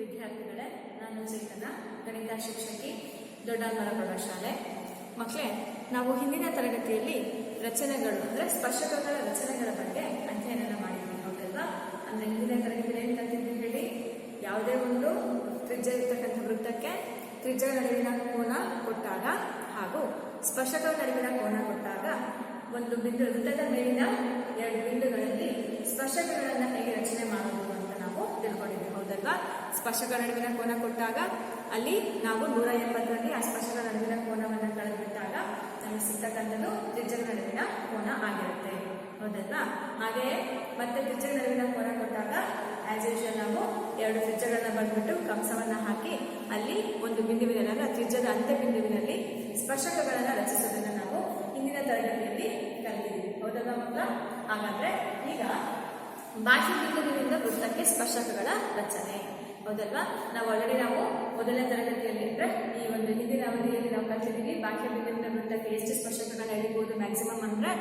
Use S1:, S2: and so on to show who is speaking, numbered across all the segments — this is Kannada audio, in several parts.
S1: ವಿದ್ಯಾರ್ಥಿಗಳೇ, ನಾನು ಚೇತನ, ಗಣಿತ ಶಿಕ್ಷಕಿ ದೊಡ್ಡಮರ ಪ್ರೌಢಶಾಲೆ. ಮಕ್ಕಳೇ ನಾವು ಹಿಂದಿನ ತರಗತಿಯಲ್ಲಿ ರಚನೆಗಳು, ಅಂದರೆ ಸ್ಪರ್ಶಕಗಳ ರಚನೆಗಳ ಬಗ್ಗೆ ಅಧ್ಯಯನ ಮಾಡಿದ್ವಿ ಹೌದಲ್ವಾ ಅಂದರೆ ಹಿಂದಿನ ತರಗತಿಯಲ್ಲಿ ಏನು ಕಲ್ತಿದ್ವಿ ಹೇಳಿ? ಯಾವುದೇ ಒಂದು ತ್ರಿಜ್ಯ ಇರ್ತಕ್ಕಂಥ ವೃತ್ತಕ್ಕೆ ತ್ರಿಜ್ಯ ನಡುವಿನ ಕೋನ ಕೊಟ್ಟಾಗ ಹಾಗೂ ಸ್ಪರ್ಶಕಗಳ ನಡುವಿನ ಕೋನ ಕೊಟ್ಟಾಗ ಒಂದು ಬಿಂದು ವೃತ್ತದ ಮೇಲಿನ ಎರಡು ಬಿಂದುಗಳಲ್ಲಿ ಸ್ಪರ್ಶಕಗಳನ್ನು ಹೇಗೆ ರಚನೆ ಮಾಡುವುದು? ಸ್ಪರ್ಶಗಳ ನಡುವಿನ ಕೋನ ಕೊಟ್ಟಾಗ ಅಲ್ಲಿ ನಾವು ನೂರ ಎಪ್ಪತ್ತರಲ್ಲಿ ಆ ನಡುವಿನ ಕೋನವನ್ನು ಕಳೆದುಬಿಟ್ಟಾಗ ನಮಗೆ ಸಿಗ್ತಕ್ಕಂಥದ್ದು ತ್ರಿಜ್ಯ ನಡುವಿನ ಕೋನ ಆಗಿರುತ್ತೆ. ಹೌದಲ್ವಾ? ಹಾಗೆಯೇ ಮತ್ತೆ ತ್ರಿಜ್ಯ ನಡುವಿನ ಕೋನ ಕೊಟ್ಟಾಗ ಆಸ್ ಯೂಶುವಲ್ ನಾವು ಎರಡು ತ್ರಿಜ್ಯಗಳನ್ನ ಬಂದ್ಬಿಟ್ಟು ಕಂಸವನ್ನು ಹಾಕಿ ಅಲ್ಲಿ ಒಂದು ಬಿಂದುವಿನಲ್ಲಿ ತ್ರಿಜ್ಯದ ಅಂತ್ಯ ಬಿಂದುವಿನಲ್ಲಿ ಸ್ಪರ್ಶಕಗಳನ್ನು ರಚಿಸೋದನ್ನು ನಾವು ಹಿಂದಿನ ತರಗತಿಯಲ್ಲಿ ಕಲಿತೀವಿ ಹೌದಲ್ವಾ ಮಕ್ಕಳ? ಹಾಗಾದ್ರೆ ಈಗ ಬಾಹ್ಯ ಬಿಂದುವಿನಿಂದ ವೃತ್ತಕ್ಕೆ ಸ್ಪರ್ಶಕಗಳ ರಚನೆ. ಹೌದಲ್ವಾ? ನಾವು ಆಲ್ರೆಡಿ ನಾವು ಮೊದಲನೇ ತರಗತಿಯಲ್ಲಿ ಅಂದ್ರೆ ಈ ಒಂದು ಹಿಂದಿನ ಅವಧಿಯಲ್ಲಿ ನಾವು ಕಲ್ತಿದ್ದೀವಿ ಬಾಹ್ಯ ಬಿಂದುವಿನ ವೃತ್ತಕ್ಕೆ ಎಷ್ಟು ಸ್ಪರ್ಶಕಗಳನ್ನ ಎಳಿಬಹುದು ಮ್ಯಾಕ್ಸಿಮಮ್ ಅಂದ್ರೆ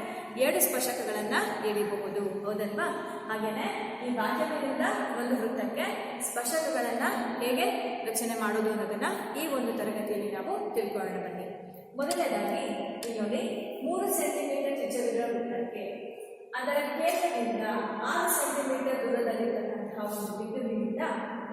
S1: ಏಳು ಸ್ಪರ್ಶಕಗಳನ್ನ ಎಳಿಬಹುದು. ಹೌದಲ್ವಾ? ಹಾಗೇನೆ ಈ ಬಾಹ್ಯ ಬಿಂದುವಿನ ಒಂದು ವೃತ್ತಕ್ಕೆ ಸ್ಪರ್ಶಕಗಳನ್ನ ಹೇಗೆ ರಚನೆ ಮಾಡೋದು ಅನ್ನೋದನ್ನ ಈ ಒಂದು ತರಗತಿಯಲ್ಲಿ ನಾವು ತಿಳ್ಕೊಳ್ಳೋಣ ಬನ್ನಿ. ಮೊದಲನೇದಾಗಿ ಇಲ್ಲಿ ನೋಡಿ ಮೂರು ಸೆಂಟಿಮೀಟರ್ ತ್ರಿಜ್ಯವಿರುವ ವೃತ್ತಕ್ಕೆ ಅದರ ಕೇಂದ್ರದಿಂದ ಆರು ಸೆಂಟಿಮೀಟರ್ ದೂರದಲ್ಲಿರತಕ್ಕಂತಹ ಒಂದು ಬಿಂದುವಿನಿಂದ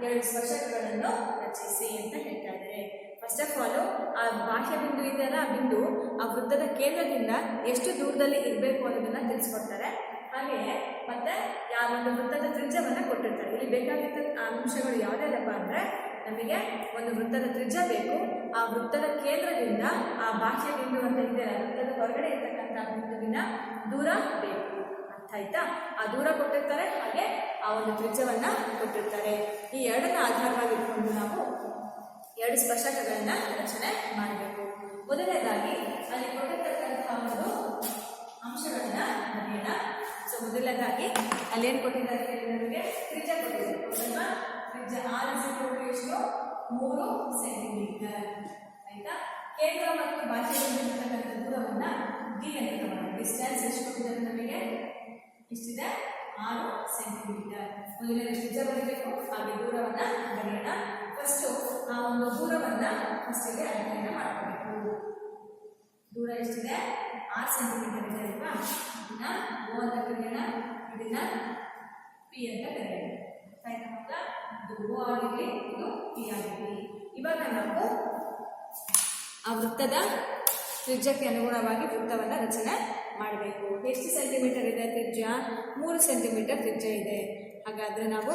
S1: ಎರಡು ಸ್ಪರ್ಶಕಗಳನ್ನು ರಚಿಸಿ ಅಂತ ಹೇಳ್ತಾ ಇದ್ದಾರೆ. ಫಸ್ಟ್ ಆಫ್ ಆಲ್ ಆ ಬಾಹ್ಯ ಬಿಂದು ಇದೆಯಲ್ಲ ಆ ಬಿಂದು ಆ ವೃತ್ತದ ಕೇಂದ್ರದಿಂದ ಎಷ್ಟು ದೂರದಲ್ಲಿ ಇರಬೇಕು ಅನ್ನೋದನ್ನ ತಿಳಿಸ್ಕೊಡ್ತಾರೆ. ಹಾಗೆಯೇ ಮತ್ತೆ ಯಾವ ಒಂದು ವೃತ್ತದ ತ್ರಿಜ್ಯವನ್ನ ಕೊಟ್ಟಿರ್ತಾರೆ. ಇಲ್ಲಿ ಬೇಕಾಗಿದ್ದ ಅಂಶಗಳು ಯಾವುದ್ಯಾವುದಪ್ಪ ಅಂದ್ರೆ ನಮಗೆ ಒಂದು ವೃತ್ತದ ತ್ರಿಜ್ಯ ಬೇಕು. ಆ ವೃತ್ತದ ಕೇಂದ್ರದಿಂದ ಆ ಬಾಹ್ಯ ಬಿಂದು ಅಂತ ಇದೆಯಲ್ಲ ವೃತ್ತದ ಹೊರಗಡೆ ಇರ್ತಕ್ಕಂಥ ಬಿಂದುವಿನ ದೂರ ಬೇಕು. ಆಯ್ತಾ? ಆ ದೂರ ಕೊಟ್ಟಿರ್ತಾರೆ, ಹಾಗೆ ಆ ಒಂದು ತ್ರಿಜ್ಯವನ್ನ ಕೊಟ್ಟಿರ್ತಾರೆ. ಈ ಎರಡನ್ನ ಆಧಾರವಾಗಿ ಇಟ್ಕೊಂಡು ನಾವು ಎರಡು ಸ್ಪರ್ಶಕಗಳನ್ನ ರಚನೆ ಮಾಡಬೇಕು. ಮೊದಲನೇದಾಗಿ ಅಲ್ಲಿ ಕೊಟ್ಟಿರ್ತಕ್ಕಂತಹ ಒಂದು ಅಂಶಗಳನ್ನ ಬರೆಯೋಣ ಸೊ ಮೊದಲನೇದಾಗಿ ಅಲ್ಲಿ ಏನು ಕೊಟ್ಟಿದ್ದಾರೆ ನಮಗೆ? ತ್ರಿಜ್ಯ ಕೊಟ್ಟಿದ್ದಾರೆ. ತ್ರಿಜ್ಯ ಆರು ಎಷ್ಟು? ಮೂರು ಸೆಂಟಿಮೀಟರ್ ಆಯ್ತಾ? ಕೇಂದ್ರ ಮತ್ತು ಬಿಂದುವಿರ್ತಕ್ಕಂಥ ದೂರವನ್ನ ಡಿ ಅಂತ ಡಿಸ್ಟೆನ್ಸ್ ಎಷ್ಟು ಕೊಟ್ಟಿದ್ದಾರೆ ನಮಗೆ? ಇಷ್ಟಿದೆ ಆರು ಸೆಂಟಿಮೀಟರ್. ಮೊದಲ ತ್ರಿಜ್ಯ ಬರೀಬೇಕು ಹಾಗೆ ದೂರವನ್ನ ಬರೆಯೋಣ ಫಸ್ಟು ಆ ಒಂದು ದೂರವನ್ನ ಫಸ್ಟಿಗೆ ಅಧ್ಯಯನ ಮಾಡಬೇಕು ದೂರ ಎಷ್ಟಿದೆ? ಆರು ಸೆಂಟಿಮೀಟರ್ ಇದೆ ಅಲ್ವಾ ಇದನ್ನ ಓ ಅಂತ ಕರೆಯೋಣ. ಇದನ್ನ ಪಿ ಅಂತ ಕರೆಯೋಣ. ಇದು ಓ ಆಗಿರಲಿ ಇದು ಪಿ ಆಗಿರಲಿ ಇವಾಗ ನಾವು ಆ ವೃತ್ತದ ತ್ರಿಜ್ಯಕ್ಕೆ ಅನುಗುಣವಾಗಿ ವೃತ್ತವನ್ನು ರಚನೆ ಮಾಡಬೇಕು. ಎಷ್ಟು ಸೆಂಟಿಮೀಟರ್ ಇದೆ ತ್ರಿಜ್ಯ? ಮೂರು ಸೆಂಟಿಮೀಟರ್ ತ್ರಿಜ್ಯ ಇದೆ. ಹಾಗಾದರೆ ನಾವು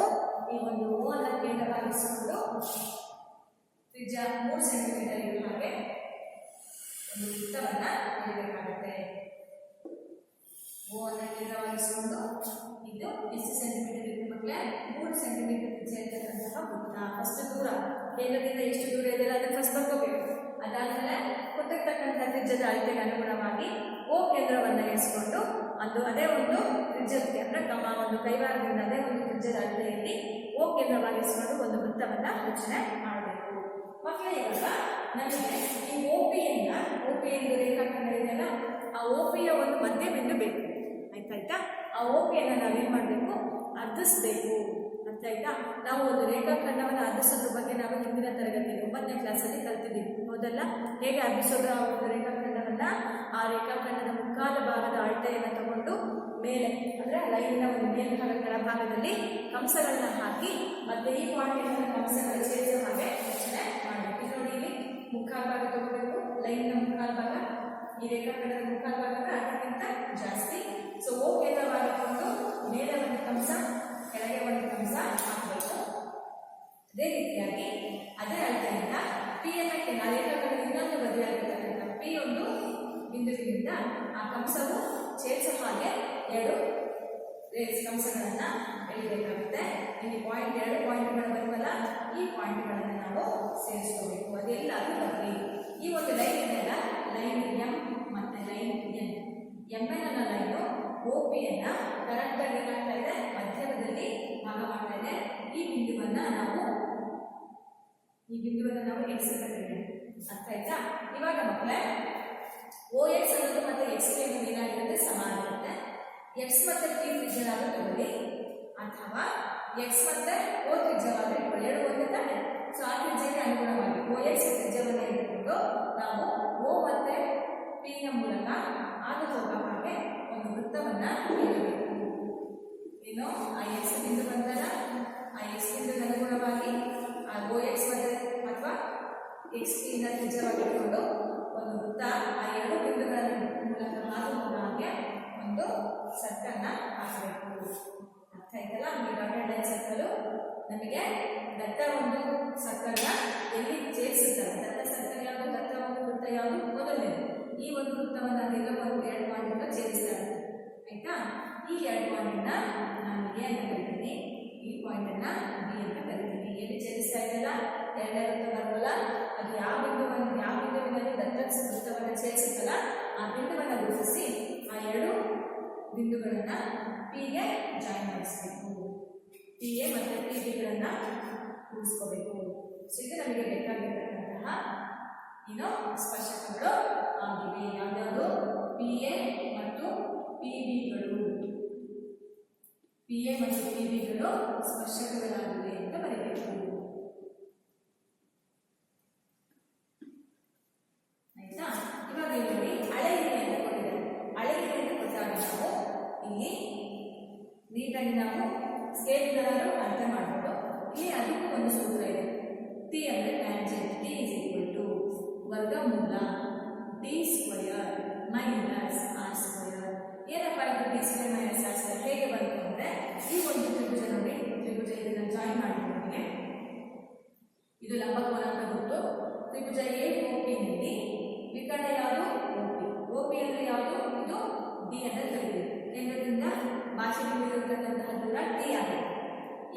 S1: ಈ ಒಂದು ಓ ಅನ್ನ ಕೇಂದ್ರವಾಗಿಸಿಕೊಂಡು ತ್ರಿಜ್ಯ ಮೂರು ಸೆಂಟಿಮೀಟರ್ ಇರುವ ಹಾಗೆ ಒಂದು ವೃತ್ತವನ್ನು ಓ ಅನ್ನ ಕೇಂದ್ರವಾಗಿಸಿಕೊಂಡು ಇದು ಎಷ್ಟು ಸೆಂಟಿಮೀಟರ್ ಇದೆ ಮಕ್ಕಳೇ? ಮೂರು ಸೆಂಟಿಮೀಟರ್ ತ್ರಿಜ್ಯ ಇರತಕ್ಕಂತಹ ವೃತ್ತ. ಫಸ್ಟ್ ದೂರ. ಕೇಂದ್ರದಿಂದ ಎಷ್ಟು ದೂರ ಇದೆ? ಅದನ್ನು ಫಸ್ಟ್ ಬರ್ಕೋಬೇಕು. ಅದಾದಮೇಲೆ ಕೊಟ್ಟಿರ್ತಕ್ಕಂಥ ತ್ರಿಜ್ಯದ ಅಳತೆಗೆ ಅನುಗುಣವಾಗಿ ಓ ಕೇಂದ್ರವನ್ನು ಇರಿಸಿಕೊಂಡು ಅದು ಅದೇ ಒಂದು ತ್ರಿಜ್ಯಕ್ಕೆ, ಅಂದರೆ ಕಮ ಒಂದು ಕೈವಾರದಿಂದ ಅದೇ ಒಂದು ತ್ರಿಜ್ಯದ ಅಳತೆಯಲ್ಲಿ ಓ ಕೇಂದ್ರವಾಗಿರಿಸಿಕೊಂಡು ಒಂದು ವೃತ್ತವನ್ನು ರಚನೆ ಮಾಡಬೇಕು. ಮಕ್ಕಳೇ, ಇವಾಗ ನಮಗೆ ಈ ಓ ಪಿಯಿಂದ ಓ ಪಿ ಎಂದು ರೇಖಾಖಂಡ ಇದೆಯಲ್ಲ, ಆ ಓ ಪಿಯ ಒಂದು ಮಧ್ಯ ಬಿಂದು ಬೇಕು. ಆಯ್ತಾಯ್ತಾ ಆ ಓ ಪಿಯನ್ನು ನಾವೇನು ಮಾಡಬೇಕು? ಅರ್ಧಿಸ್ಬೇಕು. ಆಯ್ತಾ? ನಾವು ಒಂದು ರೇಖಾಖಂಡವನ್ನು ಅರ್ಧಿಸೋದ್ರ ಬಗ್ಗೆ ನಾವು ಹಿಂದಿನ ತರಗತಿಯಲ್ಲಿ ಒಂಬತ್ತನೇ ಕ್ಲಾಸಲ್ಲಿ ಕಲ್ತಿದ್ದೀವಿ. ಹೌದಲ್ಲ? ಹೇಗೆ ಅರ್ಧಿಸೋದು ಆ ಒಂದು ರೇಖಾಖಂಡವನ್ನ ಆ ರೇಖಾಖಂಡದ ಮುಖಾದ ಭಾಗದ ಅಳತೆಯನ್ನು ತಗೊಂಡು ಮೇಲೆ, ಅಂದರೆ ಲೈನಿನ ಒಂದು ಮೇಲ್ಭಾಗ ಕೆಳಭಾಗದಲ್ಲಿ ಕಂಸಗಳನ್ನು ಹಾಕಿ ಮತ್ತೆ ಈ ಪಾಯಿಂಟಿನ ಕಂಸಗಳ ಸೇರಿದ ಹಾಗೆ ರಚನೆ ಮಾಡಬೇಕು ನೋಡಿ ಇಲ್ಲಿ ಭಾಗ ತಗೋಬೇಕು. ಲೈನಿನ ಮುಖಾಲ್ ಭಾಗ, ಈ ರೇಖಾಖಂಡದ ಮುಖಾಲ್ ಭಾಗದ ಅದಕ್ಕಿಂತ ಜಾಸ್ತಿ. ಸೊ ಓ ಕೇಂದ್ರವಾಗಿಟ್ಕೊಂಡು ಮೇಲೆ ಒಂದು ಕಂಸ, ಕೆಳಗೆ ಒಂದು ಕಂಸ ಹಾಕಬೇಕು. ಅದೇ ರೀತಿಯಾಗಿ ಅದೇ ಅಳತೆಯಿಂದ ಪಿ ಅನ್ನ ರೇಖಾಖಂಡದ ಇನ್ನೊಂದು ಬದಿಯಾಗಿರ್ತಕ್ಕಂಥ ಪಿ ಒಂದು ಬಿಂದುವಿನಿಂದ ಆ ಕಂಸವು ಛೇದಿಸೋ ಹಾಗೆ ಎರಡು ರೇಸ್ ಎಳೆಯಬೇಕಾಗುತ್ತೆ ಎಳಿಬೇಕಾಗುತ್ತೆ. ಇಲ್ಲಿ ಪಾಯಿಂಟ್ ಎರಡು ಪಾಯಿಂಟ್ಗಳು ಬರುವಲ್ಲ ಈ ಪಾಯಿಂಟ್ಗಳನ್ನು ನಾವು ಸೇರಿಸ್ಕೋಬೇಕು. ಅದೆಲ್ಲ ಅದು ಬರಲಿ. ಈ ಒಂದು ಲೈನ್ ಇದೆಯಲ್ಲ ಲೈನ್ ಎಂ ಮತ್ತು ಲೈನ್ ಎನ್ ಎಂ ಎನ್ ಅನ್ನೋ ಲೈನು ಒ ಪಿಯನ್ನು ಕರೆಕ್ಟಾಗಿ ಏನಾಗ್ತಾ ಇದೆ? ಮಧ್ಯದಲ್ಲಿ ಭಾಗ ಮಾಡ್ತಾ ಇದೆ. ಈ ಬಿಂದುವನ್ನು ನಾವು ಈ ಬಿಂದುವನ್ನು ನಾವು ಎಕ್ಸ್ ಅರ್ಥ ಆಯ್ತಾ? ಇವಾಗ ಮಕ್ಕಳೇ ಓ ಎಕ್ಸ್ ಅನ್ನೋದು ಮತ್ತೆ ಎಕ್ಸ್ಗೆ ಏನಾಗಿರುತ್ತೆ ಸಮಾನ ಇರುತ್ತೆ ಎಕ್ಸ್ ಮತ್ತೆ ಪಿ ತ್ರಿಜ್ಯವಾಗಿ ತಗೊಳ್ಳಿ ಅಥವಾ ಎಕ್ಸ್ ಮತ್ತೆ ಓ ತ್ರಿಜ್ಯವಾಗಿ ಇಟ್ಕೊಳ್ಳಿ ಎರಡು ಒಂದೇ ತಾನೆ. ಸೊ ಆ ತ್ರಿಜ್ಯಕ್ಕೆ ಅನುಗುಣವಾಗಿ ಓ ಎಕ್ಸ್ ತ್ರಿಜ್ಯವನ್ನು ಇಟ್ಕೊಂಡು ನಾವು ಓ ಮತ್ತೆ ಪಿ ನ ಮೂಲಕ ಹಾದು ಹೋಗೋ ಹಾಗೆ ಒಂದು ವೃತ್ತವನ್ನ ಏನು? ಐ ಎಕ್ಸ್ ಬಿಂದು ಬಂದಲ್ಲ ಐ ಎಕ್ಸ್ ಬಿಂದುಗೆ ಅನುಗುಣವಾಗಿ ಆ ಓ ಎಕ್ಸ್ ಮತ್ತೆ ಅಥವಾ ಎಕ್ಸ್ ಪಿ ನ ತ್ರಿಜ್ಯವಾಗಿಟ್ಕೊಂಡು ಇಟ್ಕೊಂಡು ಒಂದು ವೃತ್ತ ಆ ಎರಡು ಬಿಂದುಗಳ ಮೂಲಕ ಹಾದು ಹೋಗೋ ಹಾಗೆ ಒಂದು ಸರ್ಕಲ್ನ ಹಾಕಬೇಕು ಅರ್ಥ ಆಯ್ತಲ್ಲ ಈ ಡಾಟೆಡ್ ಲೈನ್ ಸರ್ಕಲ್ ನಮಗೆ ದತ್ತ ಒಂದು ಸರ್ಕಲ್ನ ಎಲ್ಲಿ ಸೇರಿಸುತ್ತಾರೆ ದತ್ತ ಸರ್ಕಲ್ ಯಾವುದು ದತ್ತ ಒಂದು ವೃತ್ತ ಯಾವುದು ಮೊದಲನೇದು ಈ ಒಂದು ವೃತ್ತವನ್ನು ಅದೀಗ ಒಂದು ಎರಡು ಪಾಯಿಂಟ್ ಸೇರಿಸ್ತಾರೆ ಆಯ್ತಾ ಈ ಎರಡು ಪಾಯಿಂಟ್ನ ನಾನು ಎ ಅಂತ ಕರಿತೀನಿ ಈ ಪಾಯಿಂಟನ್ನ ಬಿ ಅಂತ ಕರಿತೀನಿ ಎಲ್ಲಿ ಸೇರಿಸ್ತಾ ಇದೆಯಲ್ಲ ಎರಡನೇ ವೃತ್ತ ಬರಲ್ಲ. ಅದು ಯಾವ ಬಿಂದುವನ್ನು ಯಾವ ಬಿಂದುವಿನಲ್ಲಿ ದತ್ತ ವೃತ್ತವನ್ನು ಸೇರಿಸುತ್ತಲ್ಲ, ಆ ಬಿಂದುವನ್ನು ಗುರುತಿಸಿ ಆ ಎರಡು ಬಿಂದುಗಳನ್ನ ಪಿಗೆ ಜಾಯಿನ್ ಮಾಡಿಸ್ಬೇಕು. ಪಿ ಎ ಮತ್ತು ಪಿ ಬಿಗಳನ್ನು ಕೂಡಿಸ್ಕೋಬೇಕು ಸೊ ಇದು ನಮಗೆ ಬೇಕಾಗಿರ್ತಕ್ಕಂತಹ ಏನು ಸ್ಪರ್ಶಕಗಳು ಆಗಿವೆ. ಯಾವ್ಯಾವುದು ಪಿ ಎ ಮತ್ತು ಪಿ ಬಿಗಳು ಪಿ ಎ ಮತ್ತು ಪಿ ಬಿಗಳು ಸ್ಪರ್ಶಕಗಳಾಗಿವೆ ಅಂತ ಬರೀಬೇಕು ಆಯ್ತಾ ಇವಾಗ ಇಲ್ಲಿ ನೋಡಿ ಅಳೆಯಿರಿ ಅಂತ ಕೊಟ್ಟಿದ್ದಾರೆ ಅಳೆಯಿರಿ ಅಂತ ಕೊಟ್ಟಾಗ ನಾವು ಇಲ್ಲಿ ನೀಟಾಗಿ ನಾವು ಸ್ಕೇಲ್ಗಳನ್ನು ಅರ್ಥ ಮಾಡ್ಬೋದು ಇಲ್ಲಿ ಅದಕ್ಕೂ ಒಂದು ಸೂತ್ರ ಇದೆ ಟಿ ಅಂದರೆ tangent T is equal to ವರ್ಗಮೂಲ T square minus R square ಏನಪ್ಪ ಇದು T square minus R square ಹೇಗೆ ಬಂತು ಅಂದರೆ ಈ ಒಂದು ತ್ರಿಭುಜ ನೋಡಿ ತ್ರಿಭುಜ ಇದನ್ನು ಜಾಯಿನ್ ಮಾಡಿದ್ದೀನಿ ನಿಮಗೆ ಇದು ಲಂಬಕೋನ ಅಂತ ಗೊತ್ತು ತ್ರಿಭುಜ ಎ ಓಪಿನಲ್ಲಿ ವಿಕರ್ಣ ಯಾವುದು ಓಪಿ ಓಪಿ ಅಂದ್ರೆ ಯಾವುದು ಇದು ಡಿ ಅಂತ ಕರೀತೀವಿ ಕೇಂದ್ರದಿಂದ ಭಾಷೆಗೆ ಇರತಕ್ಕಂತಹ ದೂರ ಟಿ ಆಗಿದೆ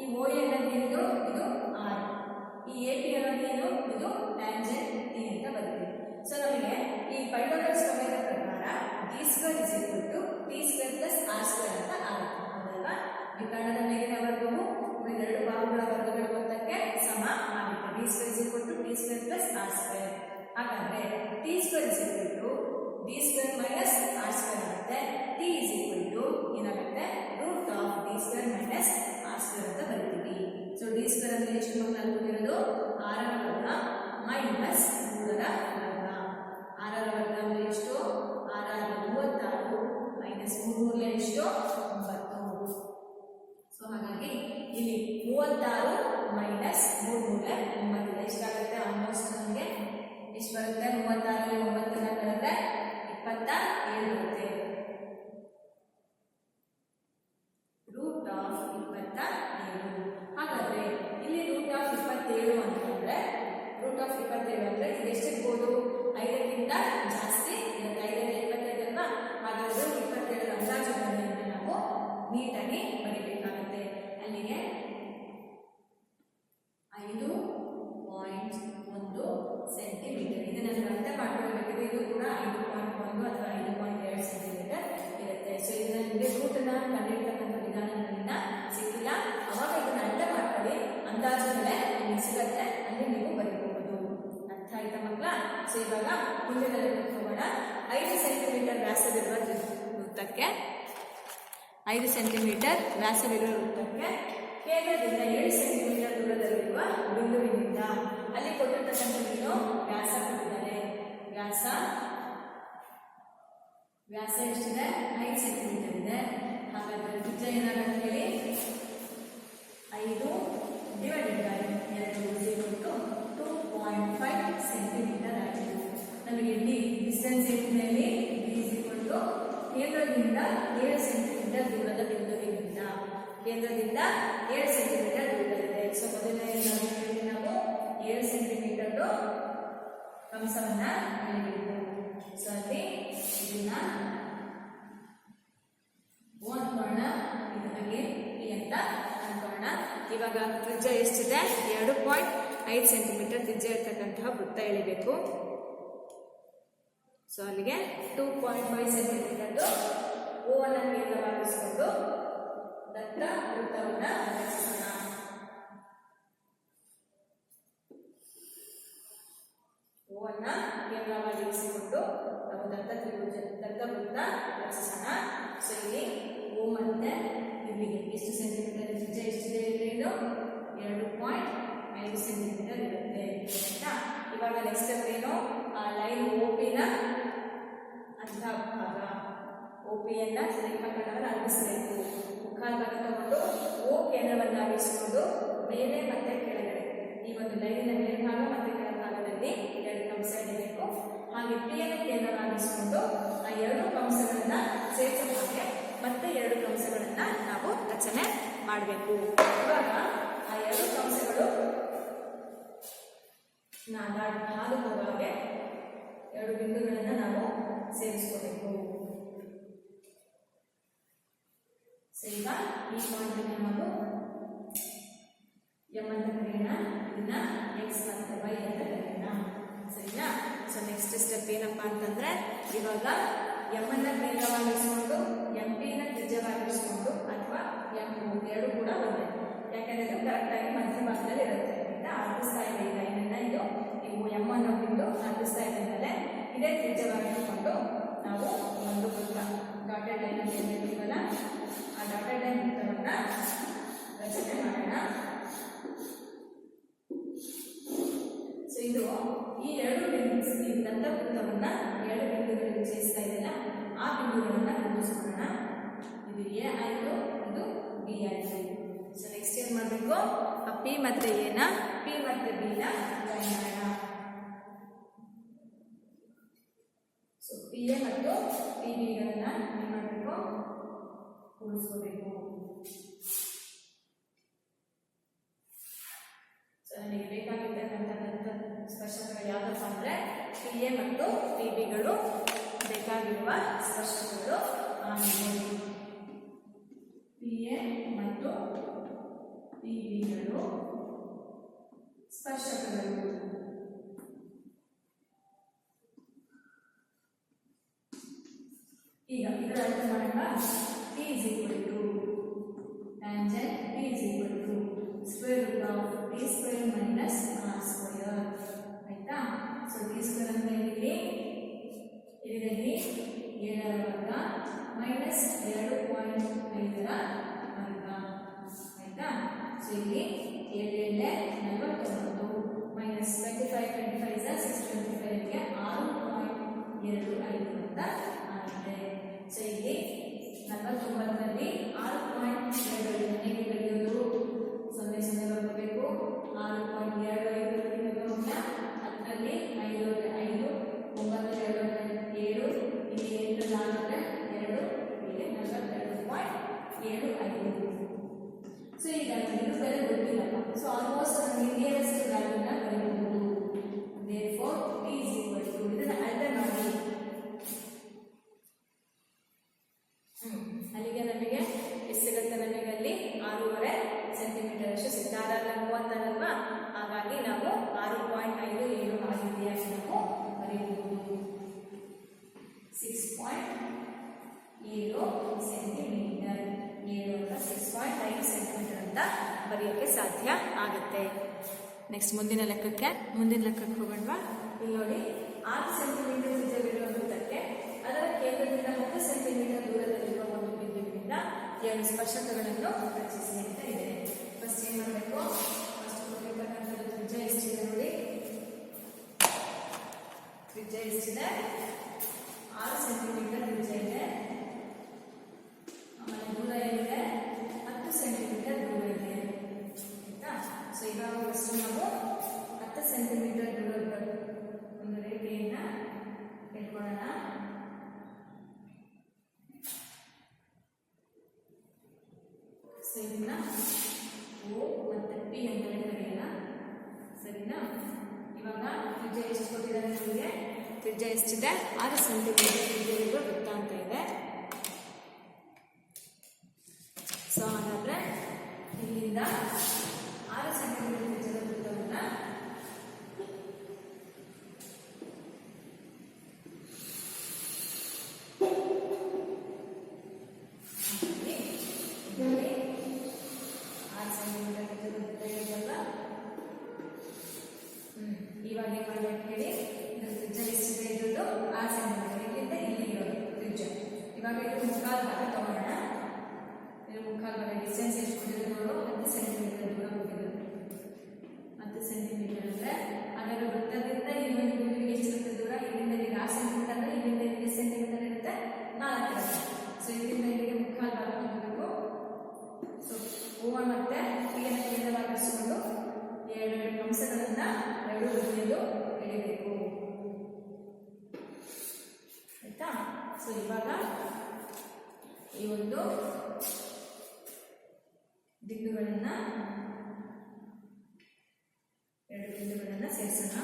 S1: ಈ ಓ ಎ ಅನ್ನೋದೇನಿದು ಇದು ಆರ್. ಈ ಎ ಪಿ ಅನ್ನೋದೇನು ಇದು ಟ್ಯಾಂಜೆಂಟ್ ಟಿ ಅಂತ ಬರುತ್ತೆ. ಸೊ ನಮಗೆ ಈ ಪೈಥಾಗರಸ್ ಪ್ರಮೇಯದ ಪ್ರಕಾರ D square is equal to T square plus R square ಅಂತ ಆಗುತ್ತೆ. ಹೌದಲ್ವಾ ವಿಕರ್ಣದ ಮೇಲಿನ ವರ್ಗವು ಉಳಿದೆರಡು ಬಾಹುಗಳ ವರ್ಗಗಳ ಮೊತ್ತಕ್ಕೆ ಸಮ ಆಗುತ್ತೆ. D square is equal to T square plus R square. ಹಾಗಾದ್ರೆ T square is equal to D square minus R square ಆಗುತ್ತೆ. ಟಿ ಇಸ್ ಈಕ್ವಲ್ ಟು ಏನಾಗುತ್ತೆ? Root of D square minus R square ಅಂತ ಬರೀತೀವಿ ಸೊ ಡಿ ಸ್ಕ್ವೇರ್ ಅಂದ್ರೆ ಎಷ್ಟು ಮಕ್ಕಳು ಅನ್ಕೊಂಡಿರೋದು ಆರರ ಸೊ ಇವಾಗ ಮುಂದಿನ ಹೋಗೋಣ ಐದು ಸೆಂಟಿಮೀಟರ್ ವ್ಯಾಸವಿರುವ ವೃತ್ತಕ್ಕೆ, ಐದು ಸೆಂಟಿಮೀಟರ್ ವ್ಯಾಸವಿರುವ ವೃತ್ತಕ್ಕೆ, ಕೇಂದ್ರದಿಂದ ಏಳು ಸೆಂಟಿಮೀಟರ್ ದೂರದಲ್ಲಿರುವ ಬಿಂದುವಿನಿಂದ ಅಲ್ಲಿ ಕೊಟ್ಟಿರ್ತಕ್ಕಂಥದ್ದೇನು ವ್ಯಾಸ ಕೊಟ್ಟಿದ್ದಾರೆ ವ್ಯಾಸ ವ್ಯಾಸ ಎಷ್ಟಿದೆ? ಐದು ಸೆಂಟಿಮೀಟರ್ ಇದೆ. ಹಾಗಾದ್ರೆ ಭುಜ ಹೇಳಿ? ಐದು ಡಿವೈಡೆಡ್ ಬೈ ಎರಡು ಟೂ ಪಾಯಿಂಟ್ ಫೈವ್ ಕೇಂದ್ರದಿಂದ ಏಳು ಸೆಂಟಿಮೀಟರ್ ದೂರದ ಬಿಂದುವಿನಿಂದ. ಕೇಂದ್ರದಿಂದ ಏಳು ಸೆಂಟಿಮೀಟರ್ ದೂರದಲ್ಲಿದೆ ಸೊ ಮೊದಲನೇ ನಾವು ಏಳು ಸೆಂಟಿಮೀಟರ್ ಕಂಸವನ್ನ ಎಳೆಯಬೇಕು ಸೊ ಅಲ್ಲಿ ಇದನ್ನ ಓ ಇದಕ್ಕೆ ಅಂತ ಅನ್ಕೋಣ ಇವಾಗ ತ್ರಿಜ್ಯ ಎಷ್ಟಿದೆ? ಎರಡು ಪಾಯಿಂಟ್ ಐದು ಸೆಂಟಿಮೀಟರ್ ತ್ರಿಜ್ಯ ಇರ್ತಕ್ಕಂತಹ ವೃತ್ತ ಎಳಿಬೇಕು. ಸೊ ಅಲ್ಲಿಗೆ ಟೂ ಪಾಯಿಂಟ್ ಫೈವ್ ಸೆಂಟಿಮೀಟರ್ದು ಓವನ್ನು ಕೇಂದ್ರವಾಗಿಸಿಕೊಂಡು ದತ್ತ ವೃತ್ತವನ್ನು ರಚಿಸೋಣ ಓವನ್ನು ಕೇಂದ್ರವಾಗಿರಿಸಿಕೊಂಡು ನಾವು ದತ್ತ ತ್ರಿಭುಜ, ದತ್ತ ವೃತ್ತ ರಚಿಸೋಣ ಸೊ ಇಲ್ಲಿ ಓ ಮತ್ತೆ ಇಲ್ಲಿಗೆ ಎಷ್ಟು ಸೆಂಟಿಮೀಟರ್ ತ್ರಿಜ್ಯ ಎಷ್ಟಿದೆ ಇಲ್ಲಿ ಇದು? ಎರಡು ಪಾಯಿಂಟ್ ಐದು ಸೆಂಟಿಮೀಟರ್ ಇರುತ್ತೆ. ಆಯ್ತಾ? ಇವಾಗ ನೆಕ್ಸ್ಟ್ ಏನು? ಆ ಲೈನ್ ಒ ಅರ್ಧ ಭಾಗ. ಓಪಿಯನ್ನ ಪಿಯನ್ನ ರೇಖಾಖಂಡವನ್ನು ಅರ್ಪಿಸಬೇಕು ಮುಕ್ಕಾಲು ಭಾಗ ತಗೊಂಡು ಓ ಕೇಂದ್ರವನ್ನಾಗಿಸಿಕೊಂಡು ಮೇಲೆ ಮತ್ತೆ ಕೆಳಗಡೆ. ಈ ಒಂದು ಲೈನಿನ ಮೇಲ್ಭಾಗ ಮತ್ತೆ ಕೆಳಭಾಗದಲ್ಲಿ ಎರಡು ಕಂಸ ಇಡಬೇಕು ಹಾಗೆ ಪಿಯನ್ನು ಕೇಂದ್ರವಾಗಿಸಿಕೊಂಡು ಆ ಎರಡು ಕಂಸಗಳನ್ನ ಸೇರಿಸೋ ಮತ್ತೆ ಎರಡು ಕಂಸಗಳನ್ನ ನಾವು ರಚನೆ ಮಾಡಬೇಕು. ಇವಾಗ ಆ ಎರಡು ಕಂಸಗಳು ನಾನು ಹಾದು ಹೋಗುವಾಗೆ ಎರಡು ಬಿಂದುಗಳನ್ನು ನಾವು ಸೇರಿಸ್ಕೋಬೇಕು ಸೊ ಈಗ ಈ ಪಾಯಿಂಟ್ ನಮ್ಮದು ಎಂ ಅಂತ ಕರೆಯೋಣ ಇದನ್ನ ಮತ್ತೆ ಅಂತ ಕರೆಯೋಣ. ಸರಿನಾ? ಸೊ ನೆಕ್ಸ್ಟ್ ಸ್ಟೆಪ್ ಏನಪ್ಪ ಅಂತಂದ್ರೆ, ಇವಾಗ ಎಂ ಅನ್ನ ಕೇಂದ್ರವಾಗಿಸ್ಕೊಂಡು ಎಂ ಪಿನ ಅಥವಾ ಎಂ ಎರಡು ಕೂಡ ಒಂದೇ. ಯಾಕಂದ್ರೆ ಇದು ಕರೆಕ್ಟಾಗಿ ಇರುತ್ತೆ. ಅಂತ ಅರ್ಪಿಸ್ತಾ ಇದೆ ಇಲ್ಲ ಏನನ್ನ ಇದು ನೀವು ಎಂ ಅನ್ನೋ ಬಿಂದು ಅರ್ಪಿಸ್ತಾ ಇದೆ ಮೇಲೆ ಇದೇ ನಾವು ಒಂದು ವೃತ್ತ. ಡಾಟೆಡ್ ಲೈನ್ ಅಂತ ಏನ್ ಹೇಳ್ತೀವಲ್ಲ ಆ ಡಾಟೆಡ್ ಲೈನ್ ಮಾಡೋಣ ಸೊ ಇದು ಈ ಎರಡು ಬಿಂದು ಈ ಎರಡು ಬಿಂದುಗಳಿಗೆ ಆ ಬಿಂದುಗಳನ್ನ ಗುರುತಿಸ್ಕೊಳ್ಳೋಣ ಇದು ಎ ಆಯಿತು ಇದು ಸೊ ನೆಕ್ಸ್ಟ್ ಏನು ಮಾಡಬೇಕು ಆ ಪಿ ಮತ್ತೆ ಎನ ಪಿ ಮತ್ತೆ ಬಿನ ಜಾಯಿನ್ ಮಾಡೋಣ ಸೊ ಪಿ ಎ ಮತ್ತು ಪಿ ಬಿಗಳನ್ನ ಏನು ಮಾಡಬೇಕು? ಕೂಡಿಸ್ಕೋಬೇಕು ಸೊ ನನಗೆ ಬೇಕಾಗಿರ್ತಕ್ಕಂಥ ಸ್ಪರ್ಶಕಗಳು ಯಾವುದಪ್ಪ ಅಂದರೆ ಪಿ ಎ ಮತ್ತು ಪಿ ಬಿಗಳು ಬೇಕಾಗಿರುವ ಸ್ಪರ್ಶಕಗಳು. ಪಿ ಎ ಮತ್ತು ಪಿ ಬಿಗಳು ಸ್ಪರ್ಶಕಗಳು. ಈಗ ಇದರ ಅರ್ಥ ಮಾಡೋಣ. T is equal to tangent p is equal to square root of t square minus r square. ಆಯ್ತಾ? ಸೊ t square ಅಂದ್ರೆ ಇಲ್ಲಿ ಇದರಲ್ಲಿ ಏಳರ ವರ್ಗ ಮೈನಸ್ ಎರಡು ಪಾಯಿಂಟ್ ಐದರ ವರ್ಗ. ಆಯ್ತಾ? ಸೊ ಇಲ್ಲಿ ಏಳೇಳೆ ನಲವತ್ತೊಂಬತ್ತು minus twenty five twenty five six twenty ಫೈವ್ಗೆ ಆರು ಪಾಯಿಂಟ್ ಎರಡು ಐದು ಅಂತ ಆಗಿದೆ. ಸೊ ಇಲ್ಲಿ ನಲವತ್ತೊಂಬತ್ತರಲ್ಲಿ ಆರು ಪಾಯಿಂಟ್ ಎರಡು ಹೇಗೆ ಕಳೆಯೋದು ಸೊನ್ನೆ ಸೊನ್ನೆ ಬರ್ಕೋಬೇಕು ಆರು ಪಾಯಿಂಟ್ ಎರಡು ಐದು ಹತ್ತರಲ್ಲಿ ಐದು ಮುಂದಿನ ಲೆಕ್ಕಕ್ಕೆ ಹೋಗೋಣವಾ? ಇಲ್ಲಿ ನೋಡಿ, ಆರು ಸೆಂಟಿಮೀಟರ್ ತ್ರಿಜ್ಯವಿರುವ ವೃತ್ತಕ್ಕೆ ಅದರ ಕೇಂದ್ರದಿಂದ ಹತ್ತು ಸೆಂಟಿಮೀಟರ್ ದೂರದಲ್ಲಿರುವ ಒಂದು ಬಿಂದುವಿನಿಂದ ಎರಡು ಸ್ಪರ್ಶಕಗಳನ್ನು ರಚಿಸಿ ಅಂತ ಇದೆ. ಫಸ್ಟ್ ಏನು ಮಾಡಬೇಕು? ಫಸ್ಟ್ ಕೊಟ್ಟಿರ್ತಕ್ಕಂಥ ತ್ರಿಜ್ಯ ಎಷ್ಟಿದೆ ನೋಡಿ? ತ್ರಿಜ್ಯ ಎಷ್ಟಿದೆ? ಆರು ಸೆಂಟಿಮೀಟರ್ ತ್ರಿಜ್ಯ ತ್ರಿಜ್ಯ ಎಷ್ಟಿದೆ ಆರು ಸೆಂಟಿಮೀಟರ್ ತ್ರಿಜ್ಯ ಮತ್ತೆ ಹೀಗೆ ಕೇಂದ್ರವಾಗಿಸಿಕೊಂಡು ಎರಡು ಕಂಸಗಳನ್ನ ಎರಡು ಬದಿಯಲ್ಲೂ ಎಳಿಬೇಕು ಆಯ್ತಾ? ಸೊ ಇವಾಗ ಈ ಒಂದು ಬಿಂದುಗಳನ್ನ ಎರಡು ಬಿಂದುಗಳನ್ನ ಸೇರಿಸೋಣ.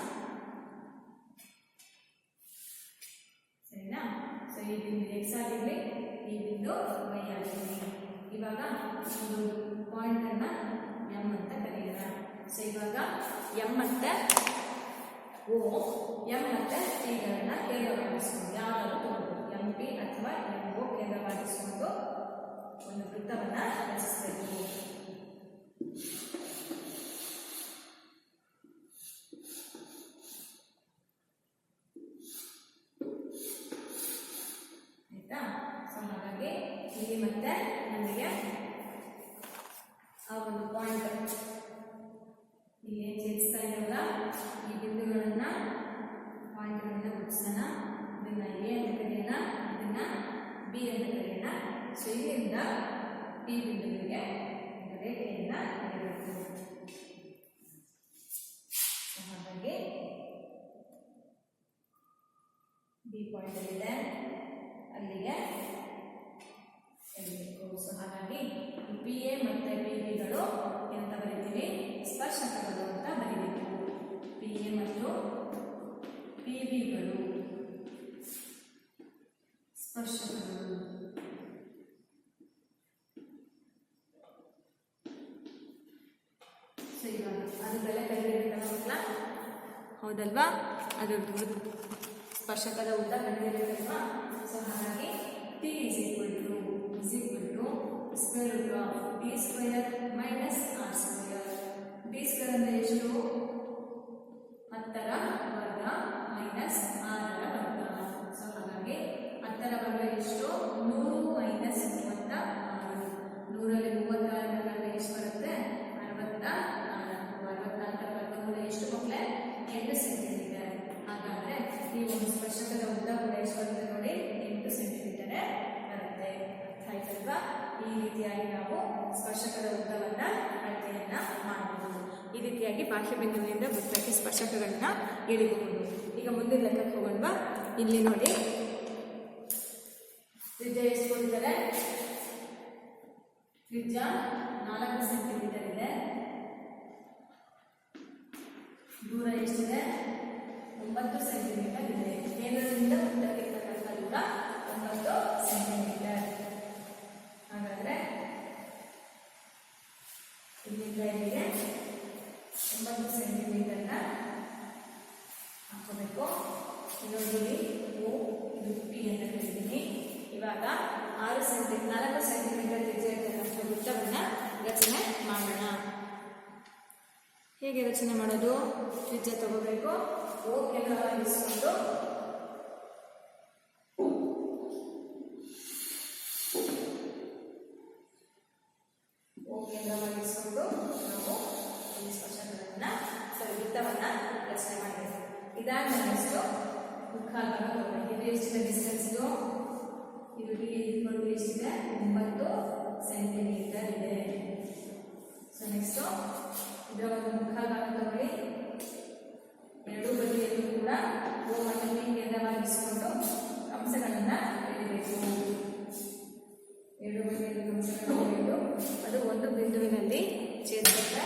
S1: ಸರಿನಾ? ಸೊ ಈ ಬಿಂದು ಎಕ್ಸ್ ಆಗಿರಲಿ, ಈ ಬಿಂದು ವೈ ಆಗಿರಲಿ. ಇವಾಗ ಒಂದು ಪಾಯಿಂಟ್ ಅನ್ನ ಎಂ ಅಂತ ಕರೆಯೋಣ ಸೊ ಇವಾಗ ಎಂ ಮತ್ತೆ ಓ ಎಂ ಮತ್ತೆ ಟಿಗಳನ್ನ ಕೇಂದ್ರವಾಗಿಸ್ಕೊಂಡು ಬಿ ಪಾಯಿಂಟ್ ಇದೆ. ಅಲ್ಲಿಗೆ ಸೊ ಹಾಗಾಗಿ ಪಿ ಎ ಮತ್ತು ಪಿ ಬಿಗಳು ಎಂತ ಬರೀತೀವಿ? ಸ್ಪರ್ಶಕಗಳು ಅಂತ ಬರೀಬೇಕು. ಪಿ ಎ ಮತ್ತು ಪಿ ಬಿಗಳು ಸ್ಪರ್ಶಕಗಳು. ಸೊ ಇವಾಗ ಅದು ಬೆಲೆ ಕಲಿಬೇಕಲ್ಲ ಹೌದಲ್ವಾ? ವೃತ್ತ ಸ್ಪರ್ಶಕದ ಉದ್ದ ಕಂಡುಹಿಡಿಯಬೇಕಲ್ವಾ ಸೊ ಹಾಗಾಗಿ T is equal to is equal to square root of D square minus R square D square ಅಂದರೆ ಎಷ್ಟು? ಹತ್ತರ ವರ್ಗ ಮೈನಸ್ ಆರರ ವರ್ಗ. ಸ್ಪರ್ಶಕದ ಉದ್ದವನ್ನ ಅಳತೆಯನ್ನ ಮಾಡಬಹುದು. ಈ ರೀತಿಯಾಗಿ ಬಾಹ್ಯ ಬಿಂದುವಿನಿಂದ ವೃತ್ತಕ್ಕೆ ಸ್ಪರ್ಶಕಗಳನ್ನ ಎಳಿಬಹುದು ಈಗ ಮುಂದೆ ಲೆಕ್ಕಕ್ಕೆ ಹೋಗೋಣ ಇಲ್ಲಿ ನೋಡಿ. ತ್ರಿಜ್ಯ ಎಷ್ಟಿದ್ದಾರೆ ತ್ರಿಜ್ಯ ನಾಲ್ಕು ಸೆಂಟಿಮೀಟರ್ ಇದೆ. ದೂರ ಎಷ್ಟಿದೆ? ಒಂಬತ್ತು ಸೆಂಟಿಮೀಟರ್ ಇದೆ. ಕೇಂದ್ರದಿಂದ ವೃತ್ತಕ್ಕೆ ರಚನೆ ಮಾಡೋದು ತ್ರಿಜ್ಯ ತಗೋಬೇಕು. ಓ ಕೇಂದ್ರವಾಗಿಸ್ಕೊಂಡು ಓ ಕೇಂದ್ರವಾಗಿಸ್ಕೊಂಡು ನಾವು ಈ ರಚನೆ ಮಾಡಬೇಕು. ಇದಾದ್ಮೇಲೆ ನೆಕ್ಸ್ಟು ಮುಖಾಲ್ ಭಾಗ ತಗೋಬೇಕು ಇದು ಎಷ್ಟಿದೆ? ಡಿಸ್ಟೆನ್ಸ್ ಇದು ಇದು ಡಿ ಇದ್ಕೊಂಡು ಎಷ್ಟಿದೆ? ಒಂಬತ್ತು ಸೆಂಟಿಮೀಟರ್ ಇದೆ. ಸೊ ನೆಕ್ಸ್ಟ್ ಇದರ ಒಂದು ಭಾಗ ತಗೊಳ್ಳಿ ಎರಡೂ ಬದಿಯಲ್ಲೂ ಕೂಡ ಪಿ ಕೇಂದ್ರವಾಗಿರಿಸಿಕೊಂಡು ಅಂಶಗಳನ್ನು ಎಳಿಬೇಕು. ಎರಡು ಬದಿಯಲ್ಲಿ ಅಂಶಗಳನ್ನು ಅದು ಒಂದು ಬಿಂದುವಿನಲ್ಲಿ ಸೇರಿಸುತ್ತೆ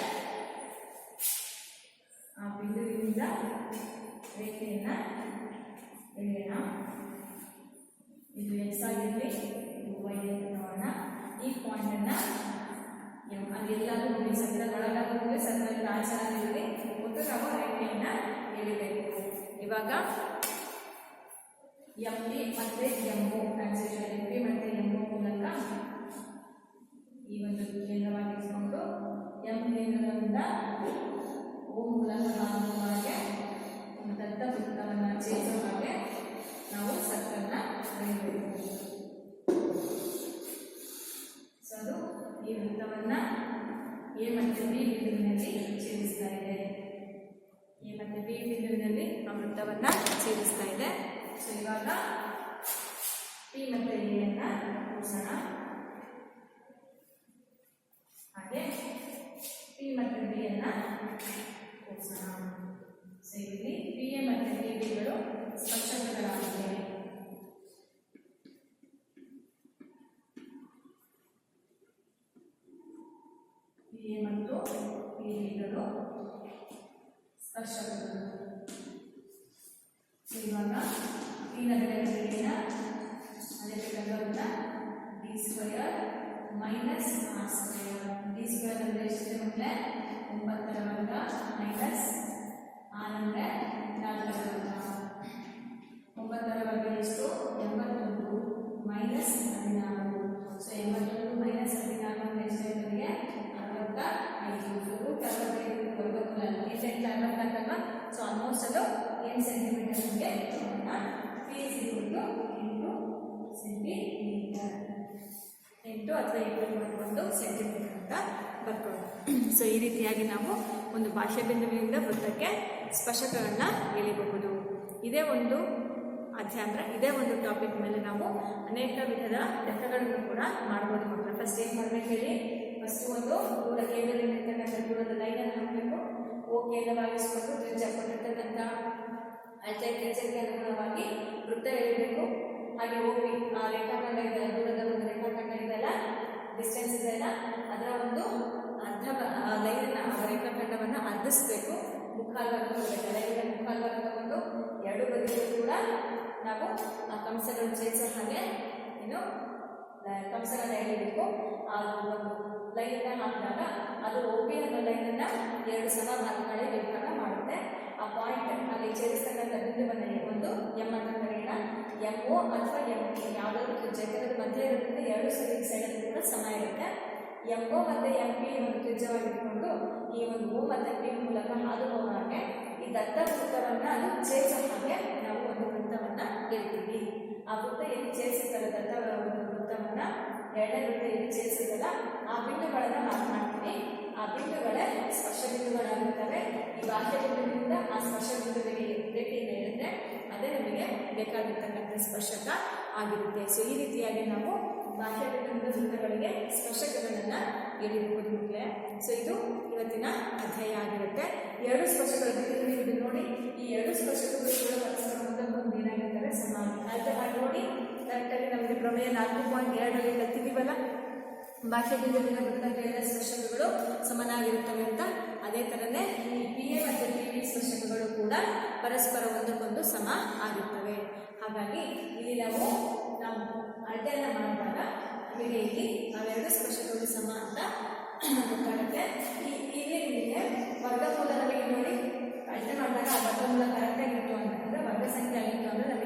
S1: ಆ ಬಿಂದುವಿನಿಂದ ರೇಖೆಯನ್ನ ಎಳೆಯೋಣ. ಇದು ಎಕ್ಸ್ ಆಗಿರಲಿ ಇದು ವೈ ನೋಡೋಣ. ಈ ಪಾಯಿಂಟನ್ನ ಎಂ ಅದೆಲ್ಲರೂ ಹೋಗಿ ಸತ್ರ ಒಳಗಾದ್ರೂ ಹೋಗಿ ಸತ್ರ ಆಚರಣೆಯಲ್ಲಿ ಒಟ್ಟು ನಾವು ರೇಖೆಯನ್ನ ಎಳಿಬೇಕು. ಇವಾಗ ಎಂ ಪಿ ಮತ್ತು M O transition M P ಮತ್ತೆ ಎಂ ಒ ಮೂಲಕ ಈ ಒಂದು ಇಟ್ಕೊಂಡು ಎಂ ಕೇಂದ್ರದಿಂದ ಓ ಮೂಲಕ ಹಾಗೆ ದತ್ತ ವೃತ್ತವನ್ನು ಛೇದಿಸುವ ಹಾಗೆ ನಾವು ಸರ್ಕಲ್ನ ಬರೀಬೇಕು ಲಿಂಗವನ್ನು ಎ ಮತ್ತು ಬಿ ಬಿಂದುವಿನಲ್ಲಿ ಛೇದಿಸ್ತಾ ಇದೆ. ಎ ಮತ್ತು ಬಿ ಬಿಂದುವಿನಲ್ಲಿ ಆ ವೃತ್ತವನ್ನು ಛೇದಿಸ್ತಾ ಇದೆ. ಸೊ ಇವಾಗ ಪಿ ಮತ್ತು ಎಯನ್ನು ಕೂರಿಸೋಣ ಹಾಗೆ ಪಿ ಮತ್ತು ಬಿಯನ್ನು ಕೂರಿಸೋಣ ಸೊ ಇಲ್ಲಿ ಪಿ ಎ ಮತ್ತು ಬಿ ಬಿಗಳು ಸ್ಪಷ್ಟಗಳಾಗಿವೆ ಎ ಮತ್ತು ಬಿ ಬಿಗಳು ಸ್ಪರ್ಶಕಗಳು ಇವಾಗ ಈ ಬೆಲೆಗಳೇನ ಅದಕ್ಕೆ ತಗೊಳ್ಳ D square minus R square D square ಅಂದರೆ ಎಷ್ಟಿದೆ ಮಕ್ಕಳೇ? ಒಂಬತ್ತರ ವರ್ಗ ಮೈನಸ್ ಆರ್ ಅಂದರೆ ನಾಲ್ಕರ ವರ್ಗ. ಒಂಬತ್ತರ ವರ್ಗ ಎಷ್ಟು? ಎಂಬತ್ತೊಂದು. ಮೈನಸ್ ಹದಿನಾರು. ಸೊ ಎಂಬತ್ತೊಂದು ಮೈನಸ್ ಹದಿನಾರು ಅಂದರೆ ಎಷ್ಟಾಯ್ತದೆ ಸೊ ಆಲ್ಮೋಸ್ಟ್ ಎಂಟು ಅಥವಾ ಎಂಟು ಒಂದು ಸೆಂಟಿಮೀಟರ್ ಅಂತ ಬರ್ಬೋದು. ಸೊ ಈ ರೀತಿಯಾಗಿ ನಾವು ಒಂದು ಭಾಷೆ ಬಿಂದುವಿನಿಂದ ವೃತ್ತಕ್ಕೆ ಸ್ಪರ್ಶಕಗಳನ್ನ ಎಳಿಬಹುದು ಇದೇ ಒಂದು ಅಧ್ಯಾಯ ಅಂದರೆ ಇದೇ ಒಂದು ಟಾಪಿಕ್ ಮೇಲೆ ನಾವು ಅನೇಕ ವಿಧದ ಲೆಕ್ಕಗಳನ್ನು ಕೂಡ ಮಾಡ್ಬೋದು ಮಕ್ಕಳು. ಫಸ್ಟ್ ಏನು ಮಾಡ್ಬೇಕು ಹೇಳಿ? ಫಸ್ಟ್ ಒಂದು ದೂರ ಕೇಂದ್ರದಲ್ಲಿರ್ತಕ್ಕಂಥ ದೂರದ ಲೈನನ್ನು ಹಾಕಬೇಕು. ಓ ಕೇಂದ್ರವಾಗಿಸ್ಕೊಂಡು ತ್ರಿಜ್ಯ ಕೊಟ್ಟಿರ್ತಕ್ಕಂಥ ಅಳತೆ ಕೆಲಸಕ್ಕೆ ಅನುಗುಣವಾಗಿ ವೃತ್ತ ಎಳಿಬೇಕು. ಹಾಗೆ ಹೋಗಿ ಆ ರೇಖಾಖಂಡ ಇದೆ ದೂರದ ಒಂದು ರೇಖಾಖಂಡ ಇದೆಯಲ್ಲ ಡಿಸ್ಟೆನ್ಸ್ ಇದೆಯಲ್ಲ ಅದರ ಒಂದು ಅರ್ಧ ಲೈನನ್ನು ಆ ರೇಖಾಖಂಡವನ್ನು ಅರ್ಧಿಸ್ಬೇಕು. ಮುಖಾಲ್ವಾಗಿ ತಗೋಬೇಕು ಲೈನಿನ ಮುಖಾಲ್ವಾಗಿ ತಗೊಂಡು ಎರಡು ಬದಿಗಳು ಕೂಡ ನಾವು ಆ ಕಂಸಗಳನ್ನು ಹಾಗೆ ಲ- ಹೇಳಬೇಕು ಆ, ಒಂದು ಲೈನ್ ಹಾಕಿದಾಗ ಅದು ಓಪಿ ಅನ್ನೋ ಲೈನನ್ನು ಎರಡು ಸಲ ಭಾಗಗಳೇ ವಿಭಾಗ ಮಾಡುತ್ತೆ. ಆ ಪಾಯಿಂಟ್ ಅಲ್ಲಿ ಛೇದಿಸ್ತಕ್ಕಂಥ ಬಿಂದುವನ್ನು ಒಂದು ಎಂ ಅಂತ ಕರೆಯೋಣ. ಎಂ ಒ ಅಥವಾ ಎಂ ಪಿ ಯಾವುದಾದ್ರು ಜಗದ ಮಧ್ಯ ಇರೋದ್ರಿಂದ ಎರಡು ಸೈಡ್ ಸೈಡಲ್ಲಿ ಕೂಡ ಸಮ ಇರುತ್ತೆ. ಎಂ ಒ ಮತ್ತು ಎಂ ಪಿ ಒಂದು ತ್ರಿಜ್ಯವಾಗಿಟ್ಕೊಂಡು ಈ ಒಂದು ಓ ಮತ್ತು ಪಿ ಮೂಲಕ ಹಾದು ಹೋಗೋ ಹಾಗೆ ಈ ದತ್ತ ವೃತ್ತವನ್ನು ಅದು ಛೇದಿಸೋ ಹಾಗೆ ನಾವು ಒಂದು ವೃತ್ತವನ್ನು ಹೇಳ್ತೀವಿ. ಆ ವೃತ್ತ ಎಲ್ಲಿ ಛೇದಿಸುತ್ತಲ್ಲ ದತ್ತ ಒಂದು ವೃತ್ತವನ್ನು ಎರಡನೇ ಎಲ್ಲಿ ಛೇದಿಸುತ್ತಲ್ಲ ಆ ಬಿಂದುಗಳನ್ನು ಮಾರ್ಕ್ ಮಾಡ್ತೀವಿ ಆ ಬಿಂದುಗಳೇ ಸ್ಪರ್ಶ ಬಿಂದುಗಳಾಗಿರ್ತವೆ. ಈ ಬಾಹ್ಯ ಬಿಂದುವಿನಿಂದ ಆ ಸ್ಪರ್ಶ ಬಿಂದುವಿಗೆ ಭೇಟಿ ಇರುತ್ತೆ ಅದೇ ನಮಗೆ ಬೇಕಾಗಿರ್ತಕ್ಕಂಥ ಸ್ಪರ್ಶಕ ಆಗಿರುತ್ತೆ. ಸೊ ಈ ರೀತಿಯಾಗಿ ನಾವು ಬಾಹ್ಯ ಬಿಂದುವಿನ ವೃತ್ತಗಳಿಗೆ ಸ್ಪರ್ಶಕಗಳನ್ನು ಎಳಿಬಹುದು ಮಕ್ಕಳೇ. ಸೊ ಇದು ಇವತ್ತಿನ ಅಧ್ಯಾಯ ಆಗಿರುತ್ತೆ. ಎರಡು ಸ್ಪರ್ಶಗಳು ಬಿಂದು ನೋಡಿ. ಈ ಎರಡು ಸ್ಪರ್ಶಕಗಳು ಕೂಡ ಪರಸ್ಪರ ಒಂದಕ್ಕೊಂದು ಏನಾಗಿರ್ತವೆ? ಸಮಾನ. ಅರ್ಥ ಮಾಡಿ ನೋಡಿ. ಕರೆಕ್ಟಾಗಿ ನಮಗೆ ಪ್ರಮೇಯ ನಾಲ್ಕು ಪಾಯಿಂಟ್ ಎರಡರಲ್ಲಿ ಕಲ್ತಿದ್ದೀವಲ್ಲ ಭಾಷೆ ಬರ್ತಕ್ಕಂಥ ಸ್ಪರ್ಶಕಗಳು ಸಮನಾಗಿರುತ್ತವೆ ಅಂತ ಅದೇ ಥರನೇ ಈ ಪಿ ಎ ಮತ್ತು ಪಿ ವಿ ಸ್ಪರ್ಶಕಗಳು ಕೂಡ ಪರಸ್ಪರ ಒಂದಕ್ಕೊಂದು ಸಮ ಆಗಿರ್ತವೆ. ಹಾಗಾಗಿ ಇಲ್ಲಿ ನಾವು ನಾವು ಅಳತೆಯನ್ನು ಮಾಡಿದಾಗ ನಮಗೆ ಇಲ್ಲಿ ಅವೆರಡು ಸ್ಪರ್ಶಕಗಳು ಸಮ ಅಂತ ಗೊತ್ತಾಗುತ್ತೆ. ಈ- ಇಲ್ಲಿ ನಿಮಗೆ ವರ್ಗಮೂಲ ನಮಗೆ ನೋಡಿ ಅಡ್ಡ ಮಾಡಿದಾಗ ಆ ವರ್ಗಮೂಲ ಕರೆಕ್ಟಾಗಿತ್ತು ಅಂತಂದ್ರೆ ವರ್ಗ ಸಂಖ್ಯೆ ಆಗಿತ್ತು ಅಂದರೆ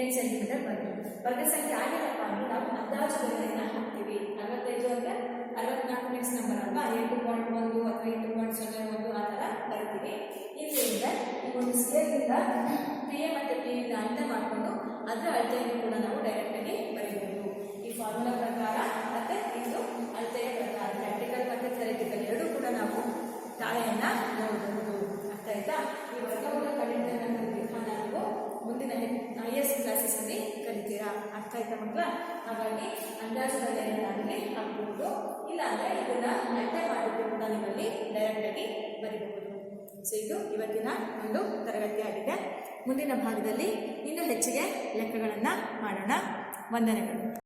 S1: ಎಂಟು ಸೆಂಟಿಮೀಟರ್ ಬರ್ತದೆ. ವರ್ಗ ಸಂಖ್ಯೆ ಆಗಿಲ್ಲಪ್ಪ ಅಂದ್ರೆ ನಾವು ಅಂದಾಜು ಬೆಲೆಯನ್ನು ಹಾಕ್ತೀವಿ. ಅರವತ್ತೈದು ಅಂದರೆ ಅರವತ್ನಾಲ್ಕು ನೆಕ್ಸ್ಟ್ ನಂಬರ್ ಅಲ್ವಾ? ಎಂಟು ಪಾಯಿಂಟ್ ಒಂದು ಅಥವಾ ಎಂಟು ಪಾಯಿಂಟ್ ಸೊನ್ನೆ ಒಂದು ಆ ಥರ ಬರ್ತೀವಿ ಇಲ್ಲಿಂದ ಈ ಒಂದು ಪಿ ಎ ಮತ್ತು ಪಿ ಅಂತ ಮಾಡಿಕೊಂಡು ಅದರ ಅಳತೆಯನ್ನು ಕೂಡ ನಾವು ಡೈರೆಕ್ಟಾಗಿ ಬರೀಬಹುದು. ಈ ಫಾರ್ಮುಲಾ ಪ್ರಕಾರ ಮತ್ತು ಇದು ಅಳತೆಯ ಪ್ರಕಾರ ಪ್ರಾಕ್ಟಿಕಲ್ ಮತ್ತು ಥೆರಟಿಕಲ್ ಎರಡೂ ಕೂಡ ನಾವು ತಾಳೆಯನ್ನು ನೋಡಬಹುದು. ಅರ್ಥ ಆಯ್ತಾ? ಈ ನಾವು ಮುಂದಿನ ಐ ಎಸ್ ಕ್ಲಾಸಸ್ಸಲ್ಲಿ ಕಲಿತೀರಾ? ಅರ್ಥ ಆಯ್ತಾ ಮಕ್ಕಳ? ಹಾಗಾಗಿ ಅಂದಾಜು ಬೆಲೆಯನ್ನಾಗಲಿ ಹಾಕ್ಬಹುದು ಇಲ್ಲ ಅಂದರೆ ಇದನ್ನ ಅಳತೆ ಮಾಡಿಕೊಂಡು ಕೂಡ ನಿಮ್ಮಲ್ಲಿ ಡೈರೆಕ್ಟಾಗಿ ಬರೀಬಹುದು. ಸೊ ಇದು ಇವತ್ತಿನ ಒಂದು ತರಗತಿ ಆಗಿದೆ. ಮುಂದಿನ ಭಾಗದಲ್ಲಿ ಇನ್ನೂ ಹೆಚ್ಚಿಗೆ ಲೆಕ್ಕಗಳನ್ನು ಮಾಡೋಣ. ವಂದನೆಗಳು.